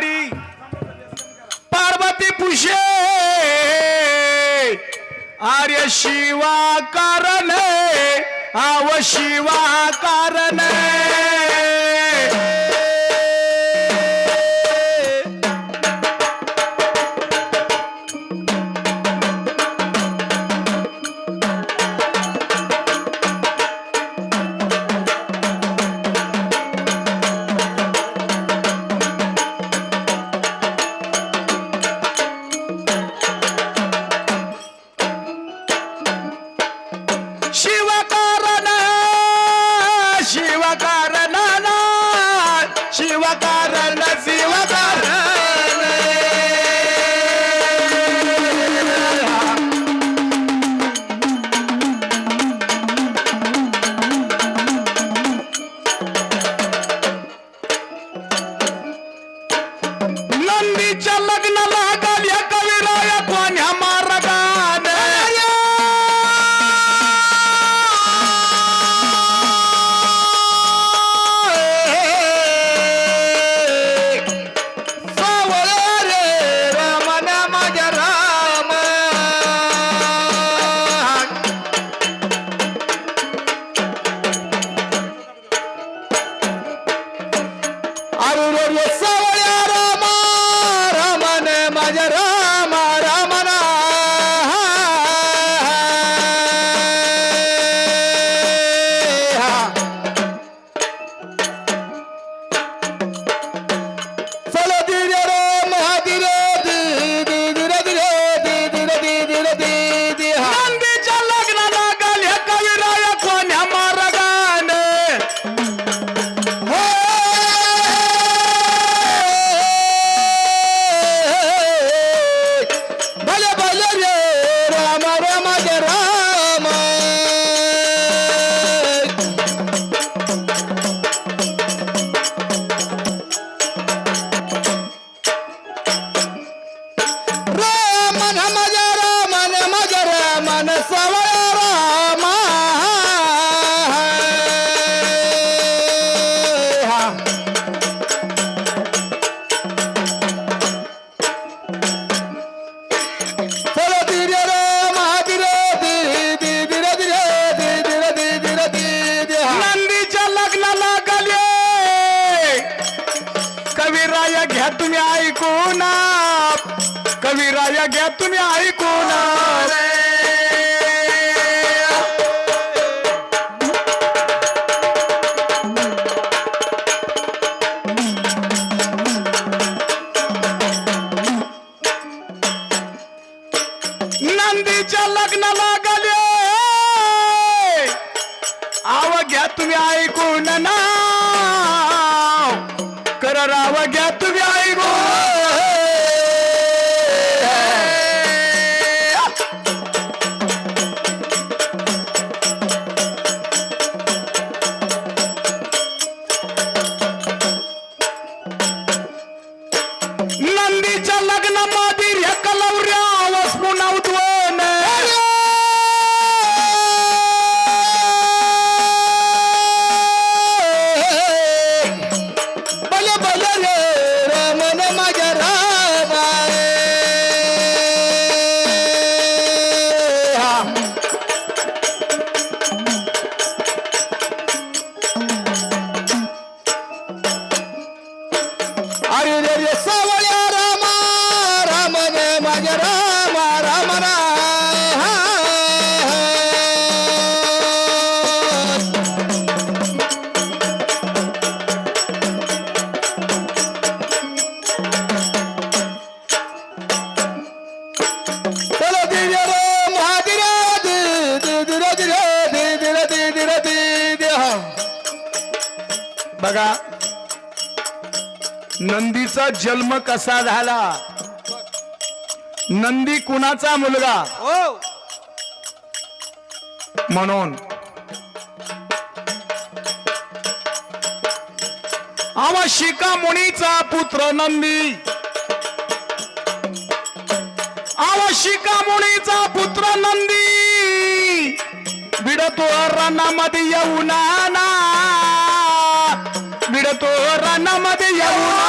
बिहारी पार्वती पुषे आर्य शिवा कारण आव शिवा कारण. que tú बघा. नंदीचा जन्म कसा झाला? नंदी कुणाचा मुलगा? हो म्हणून. आवाशिका मुनीचा पुत्र नंदी. आवाशिका मुनीचा पुत्र नंदी. विडतो रानामध्ये येऊ ना. நீட தோற நமது யமுனா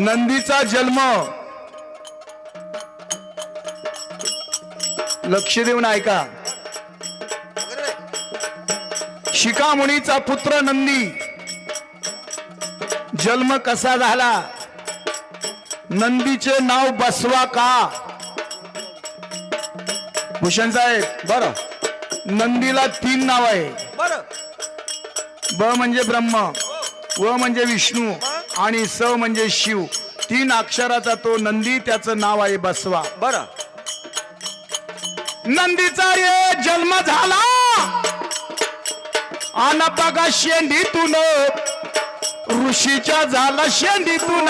नंदीचा जन्म. लक्ष देऊन ऐका. शिखामुनीचा पुत्र नंदी. जन्म कसा झाला? नंदीचे नाव बसवा का? भूषण साहेब बर. नंदीला तीन नाव आहे. बर. ब म्हणजे ब्रह्म व म्हणजे विष्णू. आणि स म्हणजे शिव. तीन अक्षराचा तो नंदी त्याचं नाव आहे बसवा. बर. नंदीचा रे जन्म झाला. आन बघा शेंडीतून. ऋषीच्या झाला शेंडीतून.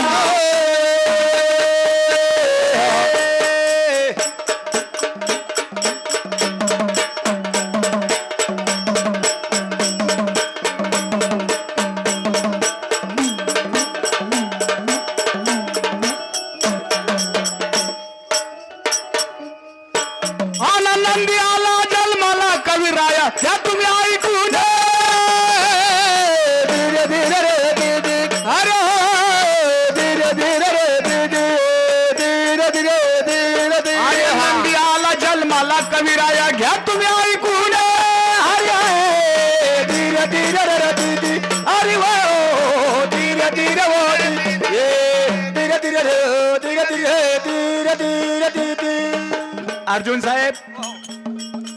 अर्जुन साहेब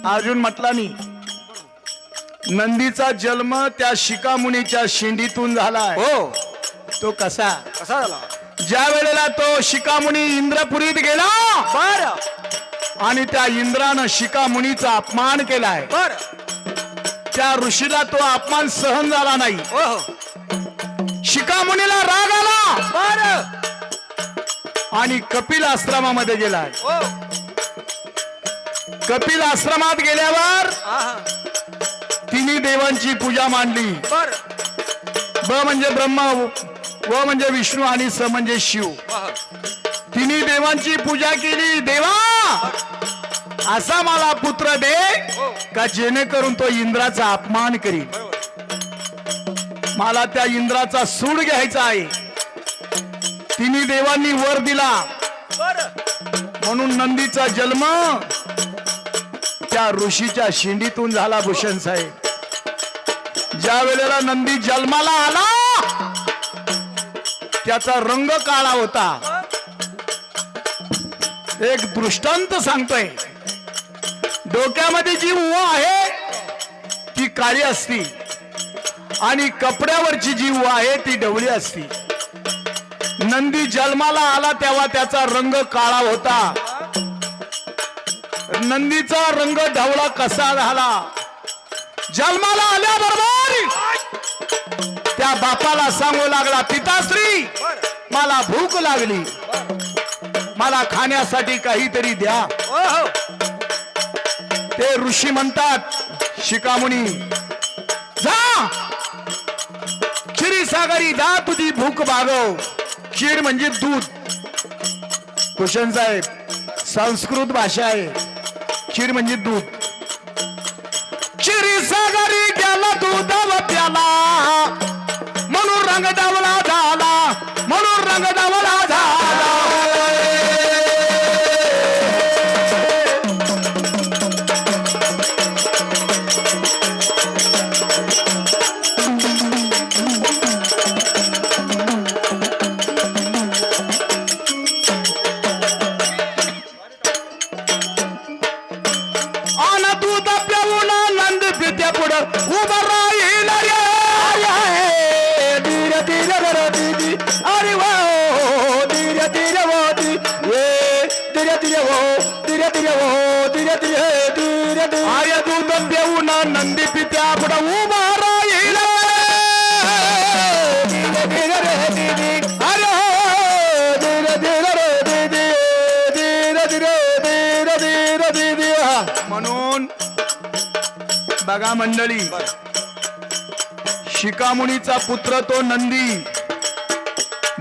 अर्जुन म्हटला मी नंदीचा जन्म त्या शिकामुनीच्या शेंडीतून झालाय. हो. तो कसा? कसा झाला? ज्या वेळेला तो शिकामुनी इंद्रपुरीत गेला बर. आणि त्या इंद्रानं शिकामुनीचा अपमान केलाय. बर. त्या ऋषीला तो अपमान सहन झाला नाही. हो हो. शिकामुनीला राग आला. बर. आणि कपिल आश्रमामध्ये गेलाय. हो. कपिल आश्रमात गेल्यावर तिन्ही देवांची पूजा मांडली. बर. ब म्हणजे ब्रह्मा व म्हणजे विष्णू आणि स म्हणजे शिव. तिन्ही देवांची पूजा केली. देवा असा मला पुत्र दे का जेणेकरून तो इंद्राचा अपमान करील मला त्या इंद्राचा सूड घ्यायचा आहे. तिन्ही देवांनी वर दिला. म्हणून नंदीचा जन्म त्या ऋषीच्या शिंडीतून झाला भूषण साहेब. ज्या वेळेला नंदी जन्माला आला त्याचा रंग काळा होता. एक दृष्टांत सांगतोय. डोक्यामध्ये जी उवा आहे ती काळी असती. आणि कपड्यावरची जी उवा आहे ती ढवळी असती. नंदी जन्माला आला तेव्हा त्याचा रंग काळा होता. नंदीचा रंग ढवळा कसा झाला? जन्माला आल्याबरोबर त्या बापाला सांगू लागला पिताश्री मला भूक लागली. मला खाण्यासाठी काहीतरी द्या. ते ऋषी म्हणतात शिकामुनी जा. क्षीरसागरी जा तुझी भूक भागव. क्षीर म्हणजे दूध. कुशन साहेब संस्कृत भाषा आहे. क्षीर म्हणजे दूध धीरे धीरे वो धीरे धीरे वो धीरे धीरे धीरे धीरे. आर्य दूध पिऊन नंदी पित्या पुढं उभं राहील. धीरे धीरे रे दीदी. अरे हो धीरे धीरे रे दीदी. धीरे धीरे धीरे धीरे दीदी. म्हणून बघा मंडळी शिकामुनीचा पुत्र तो नंदी.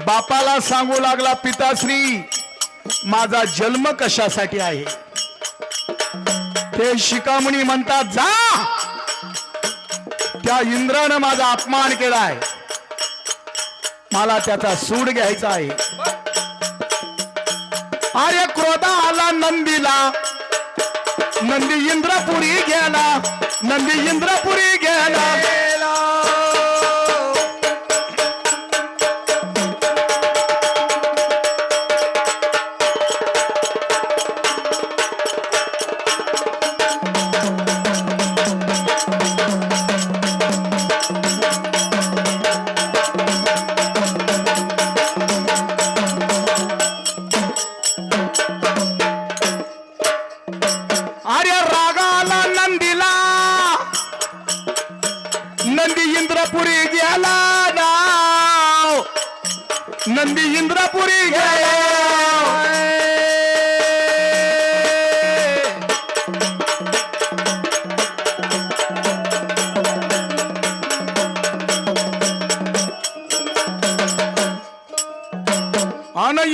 बापाला सांगू लागला पिताश्री. माझा जन्म कशासाठी आहे? ते शिकामणी म्हणतात जा! त्या इंद्रानं माझा अपमान केलाय. मला त्याचा सूड घ्यायचा आहे. अरे क्रोधा आला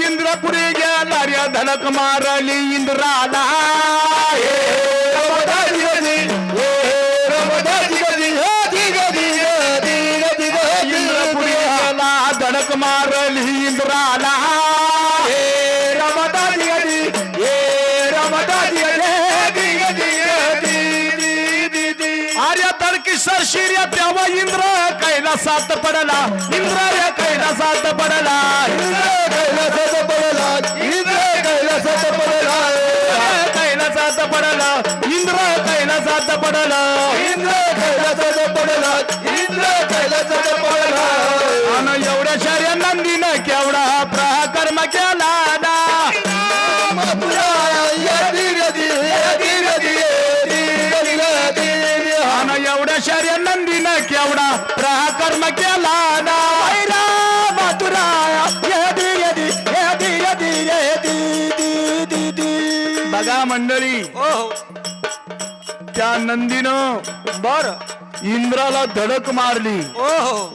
ಇಂದ್ರ ಕುರಿಗೆ ದಾರ್ಯ ಧನಕ ಮಾರಲಿ ಇಂದ್ರ ಧನಕ ಮಾರಲಿ ಇಂದ್ರ ಶಿರ್ಯ ದ್ರವ ಇಂದ್ರ ಕೈಲಾಸಾತ ಪಡಲ ಇಂದ್ರ ಕೈಲಾಸಾತ ಪಡಲ ಇಂದ್ರ त्या नंदीनं बर. इंद्राला धडक मारली. ओ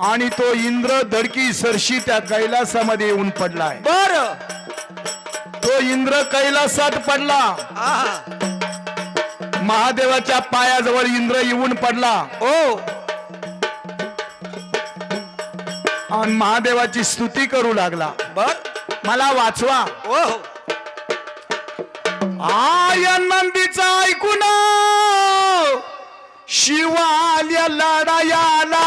आणि तो इंद्र धडकी सरशी त्या कैलासामध्ये येऊन पडलाय. बर. तो इंद्र कैलासात पडला. महादेवाच्या पायाजवळ इंद्र येऊन पडला. ओ. आणि महादेवाची स्तुती करू लागला. बर. मला वाचवा. ओ आयन नंदीचा ऐकून शिवाल्या लढायाला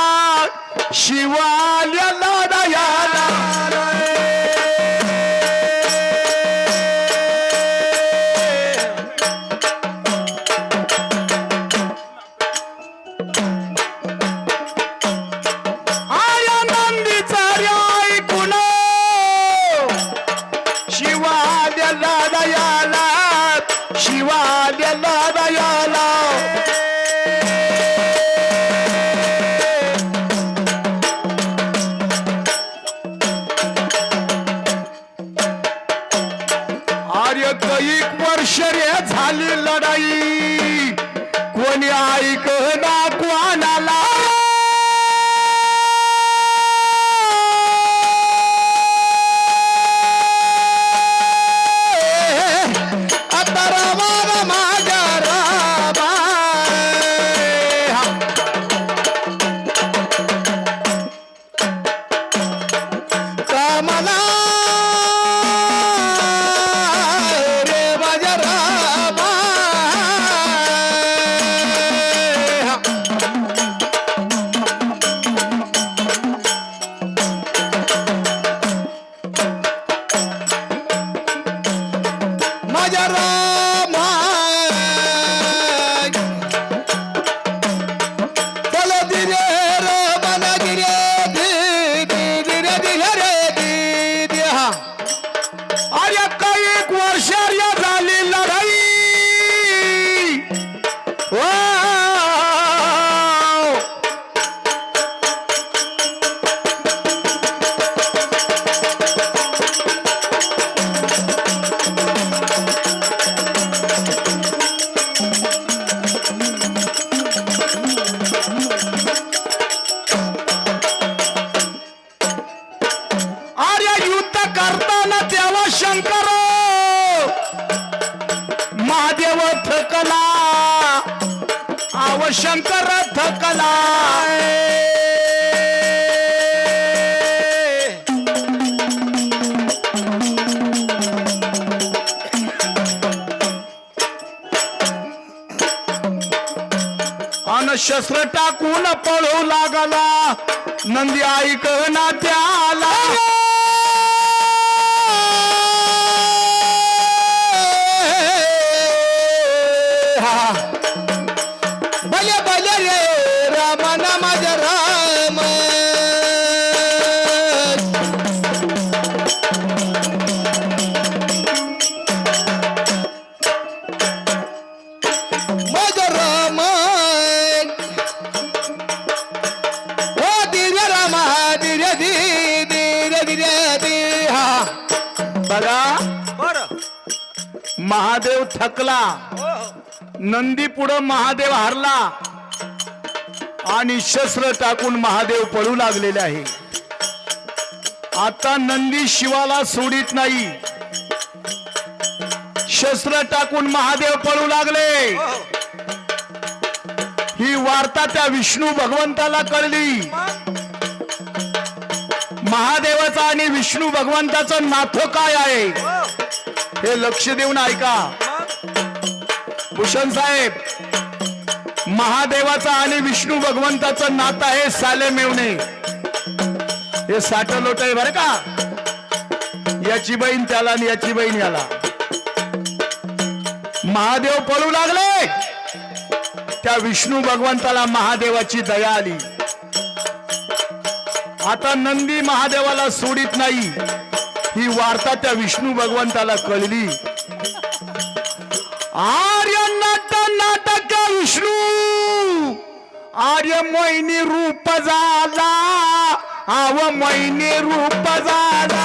शिवाल्या लढायाला. भले भले रे राम नामाज राम। मज राम। ओ धीरे राम धीरे धीरे धीरे धीरे धीरे। हा। बघा महादेव थकला। नंदी पुढं महादेव हारला आणि शस्त्र टाकून महादेव पळू लागलेले आहे. आता नंदी शिवाला सोडित नाही. शस्त्र टाकून महादेव पळू लागले. ही वार्ता त्या विष्णू भगवंताला कळली. महादेवाचा आणि विष्णू भगवंताचं नातं काय आहे हे लक्ष देऊन ऐका. भूषण साहेब महादेवाचा आणि विष्णू भगवंताचं नातं आहे साले मेवणे. हे साठ लोट आहे बरं का? याची बहीण त्याला आणि याची बहीण याला. महादेव पळू लागले. त्या विष्णू भगवंताला महादेवाची दया आली. आता नंदी महादेवाला सोडित नाही. ही वार्ता त्या विष्णू भगवंताला कळली. आर्य का विष्णू? आर्य मोहिनी रूप झाला आव मोहिनी रूप झाला.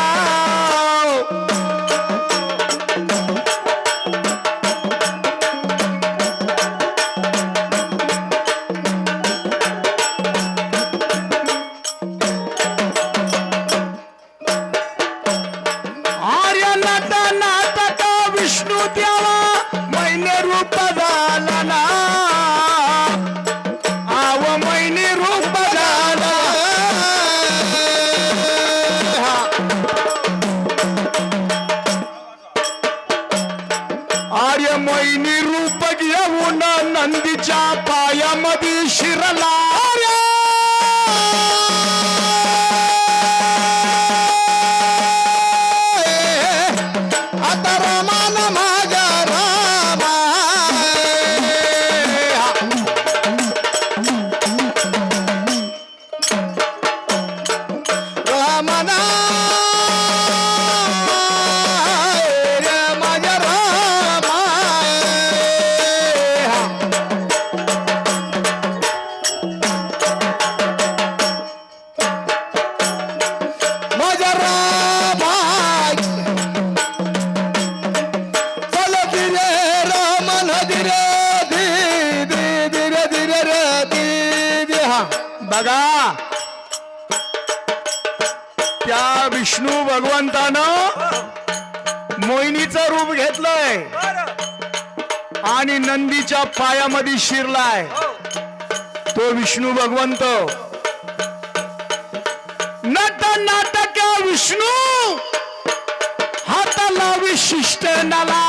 विशिष्ट नाला.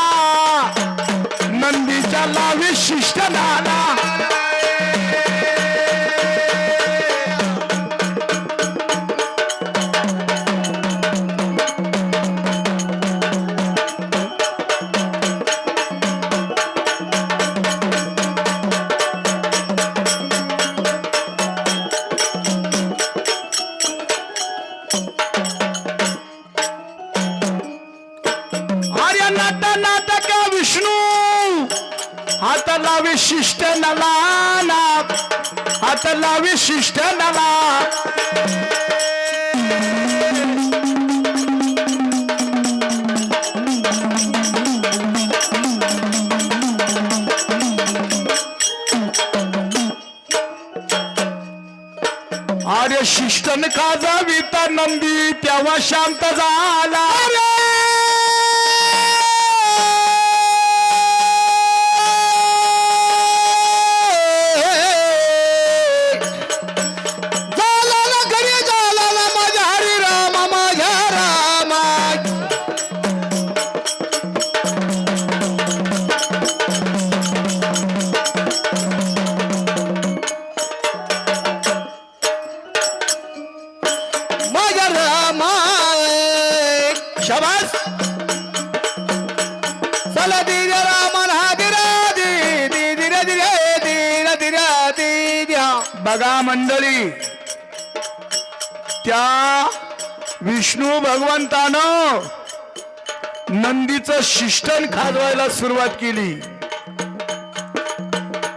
नंदीच्या लावी शिष्ट नाला. आर्य शिष्टन का विता नंदी तेव्हा शांत झाला. नंदीचं शिष्टन खाजवायला सुरुवात केली.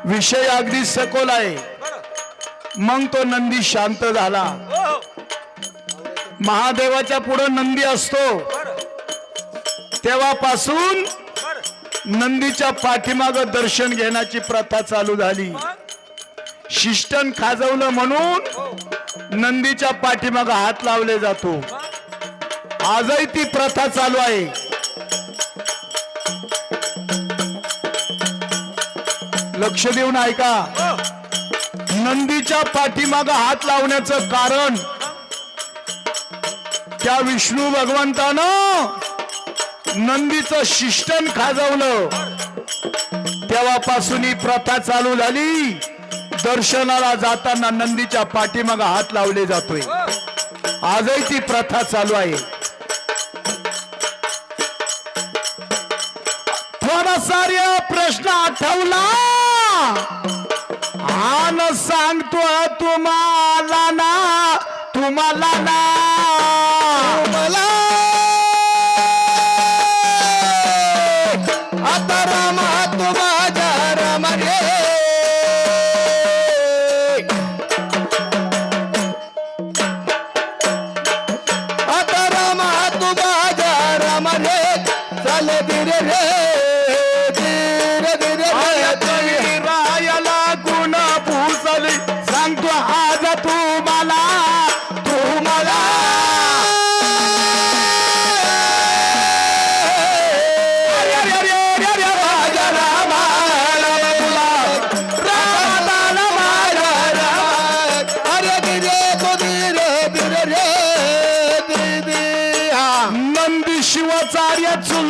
विषय अगदी सखोल आहे. मग तो नंदी शांत झाला. महादेवाच्या पुढं नंदी असतो. तेव्हापासून नंदीच्या पाठीमाग दर्शन घेण्याची प्रथा चालू झाली. शिष्टन खाजवलं म्हणून नंदीच्या पाठीमाग हात लावले जातो. आजही ती प्रथा चालू आहे. लक्ष देऊन ऐका. नंदीच्या पाठीमाग हात लावण्याचं कारण त्या विष्णू भगवंतानं नंदीचं शिष्टन खाजवलं. तेव्हापासून ही प्रथा चालू झाली. दर्शनाला जाताना नंदीच्या पाठीमाग हात लावले जातोय. आजही ती प्रथा चालू आहे. थोडा सार्या प्रश्न आठवला. आन सांगतो तुम्हाला ना तुम्हाला ना.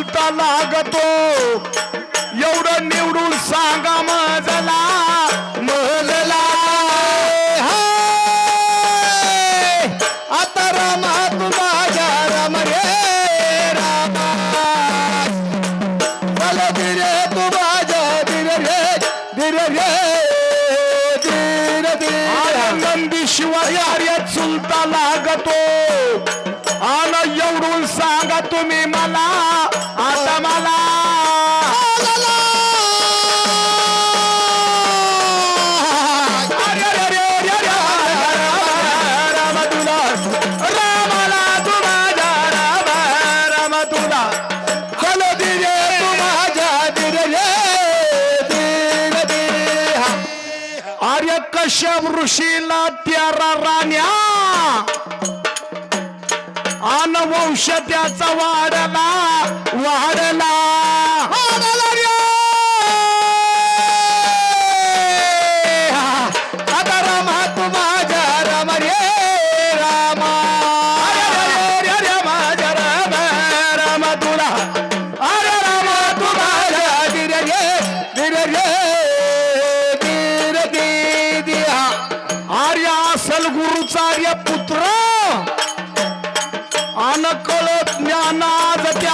सुद्धा लागतो. एवढं निवडून सांगा कश्यप ऋषीला तेरा राण्या. आन वंश त्याचा वाढला वाढला.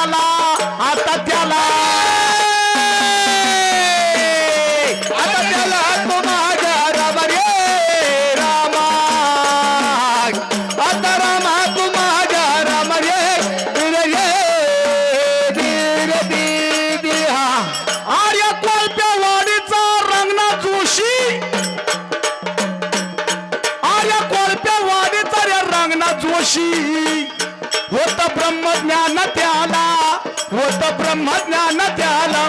त्याला आता त्याला ब्रह्मज्ञान त्याला